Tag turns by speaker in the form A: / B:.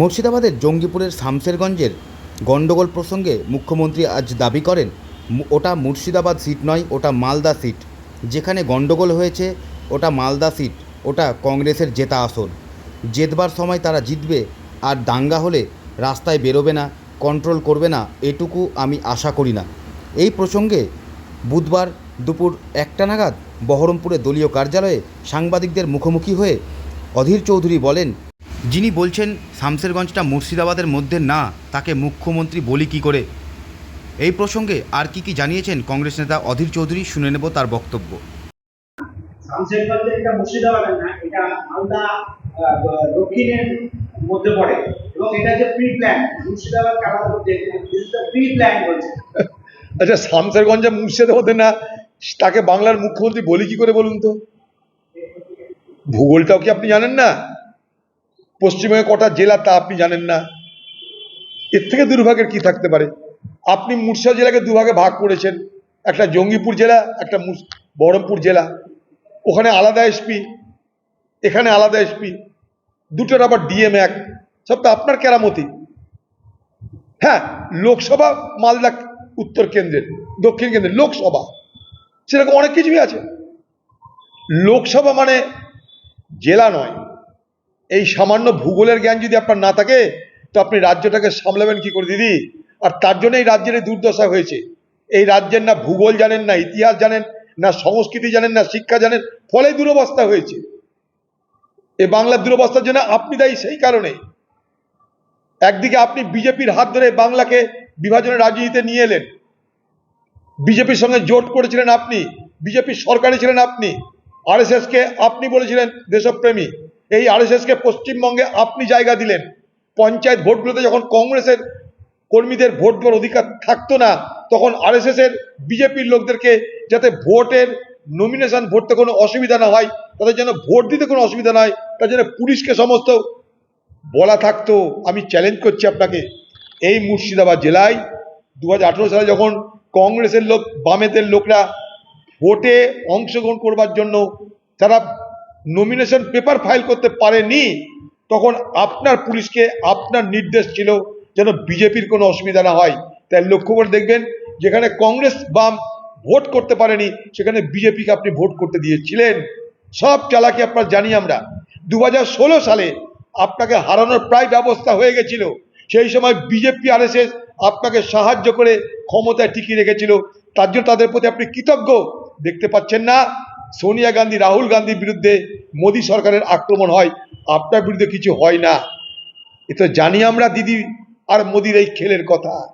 A: মুর্শিদাবাদের জঙ্গিপুরের শামসেরগঞ্জের গণ্ডগোল প্রসঙ্গে মুখ্যমন্ত্রী আজ দাবি করেন ওটা মুর্শিদাবাদ সিট নয়, ওটা মালদা সিট। যেখানে গণ্ডগোল হয়েছে, ওটা মালদা সিট, ওটা কংগ্রেসের জেতা আসন। জেতবার সময় তারা জিতবে, আর দাঙ্গা হলে রাস্তায় বেরোবে না, কন্ট্রোল করবে না, এটুকু আমি আশা করি না। এই প্রসঙ্গে বুধবার দুপুর একটা নাগাদ বহরমপুরে দলীয় কার্যালয়ে সাংবাদিকদের মুখোমুখি হয়ে অধীর চৌধুরী বলেন যিনি বলছেন শামসেরগঞ্জটা মুর্শিদাবাদের মধ্যে না তাকে মুখ্যমন্ত্রী বলি কি করে? এই প্রসঙ্গে আর কি কি জানিয়েছেন কংগ্রেস নেতা অধীর চৌধুরী শুনে নেব তার বক্তব্য।
B: শামশেরগঞ্জে এটা মুর্শিদাবাদের না এটা মালদা দক্ষিণের মধ্যে পড়ে। এবং এটা যে প্রি প্ল্যান মুর্শিদাবাদ কালার করতে প্রি প্ল্যান বলছে।
C: আচ্ছা শামসেরগঞ্জে মুর্শিদাবাদে না তাকে বাংলার মুখ্যমন্ত্রী বলি কি করে বলুন তো? ভূগোলটাও কি আপনি জানেন না? পশ্চিমবঙ্গে কটা জেলা তা আপনি জানেন না। এর থেকে দুর্ভাগের কি থাকতে পারে? আপনি মুর্শিদাবাদ জেলাকে দুভাগে ভাগ করেছেন। একটা জঙ্গিপুর জেলা, একটা বহরমপুর জেলা। ওখানে আলাদা এসপি এখানে আলাদা এসপি দুটোর আবার ডিএম এক। সব তো আপনার কেরামতি। হ্যাঁ লোকসভা মালদা উত্তর কেন্দ্রের, দক্ষিণ কেন্দ্রের লোকসভা। সেরকম অনেক কিছুই আছে। লোকসভা মানে জেলা নয়। এই সামান্য ভূগোলের জ্ঞান যদি আপনার না থাকে, তো আপনি রাজ্যটাকে সামলাবেন কি করে, দিদি? আর তার জন্য এই রাজ্যের এই দুর্দশা হয়েছে। এই রাজ্যের না ভূগোল জানেন, না ইতিহাস জানেন, না সংস্কৃতি জানেন, না শিক্ষা জানেন, ফলে দুরবস্থা হয়েছে। এই বাংলার দুরবস্থার জন্য আপনি দায়ী সেই কারণে। একদিকে আপনি বিজেপির হাত ধরে বাংলাকে বিভাজনের রাজনীতিতে নিয়ে এলেন। বিজেপির সঙ্গে জোট করেছিলেন আপনি বিজেপির সরকারে ছিলেন আপনি আরএসএস কে আপনি বলেছিলেন দেশপ্রেমী। এই আরএসএস কে পশ্চিমবঙ্গে আপনি জায়গা দিলেন। পঞ্চায়েত ভোটগুলোতে যখন কংগ্রেসের কর্মীদের ভোট দেওয়ার অধিকার থাকতো না, তখন আরএসএস এর বিজেপির লোকদেরকে যাতে ভোটের নমিনেশন ভোটতে কোনো অসুবিধা না হয়, তাদের যেন ভোট দিতে কোনো অসুবিধা না হয় তার জন্য পুলিশকে সমস্ত বলা থাকতো। আমি চ্যালেঞ্জ করছি আপনাকে। এই মুর্শিদাবাদ জেলায় দু হাজার আঠেরো সালে যখন কংগ্রেসের লোক, বামেদের লোকরা ভোটে অংশগ্রহণ করবার জন্য তারা নমিনেশন পেপার ফাইল করতে পারেনি, তখন আপনার পুলিশকে আপনার নির্দেশ ছিল যেন বিজেপির কোনো অসুবিধা না হয়। তাই লক্ষ্য করে দেখবেন, যেখানে কংগ্রেস বাম ভোট করতে পারেনি, সেখানে বিজেপিকে আপনি ভোট করতে দিয়েছিলেন। সব চালাকি আপনার জানি আমরা। দু হাজার ষোলো সালে আপনাকে হারানোর প্রায় ব্যবস্থা হয়ে গেছিল। সেই সময় বিজেপি আর আপনাকে সাহায্য করে ক্ষমতায় টিকিয়ে রেখেছিল। তার জন্য তাদের প্রতি আপনি কৃতজ্ঞ। দেখতে পাচ্ছেন না সোনিয়া গান্ধী, রাহুল গান্ধীর বিরুদ্ধে মোদী সরকারের আক্রমণ হয়, আপনার বিরুদ্ধে কিছু হয় না। এ তো জানি আমরা দিদি আর মোদির এই খেলের কথা।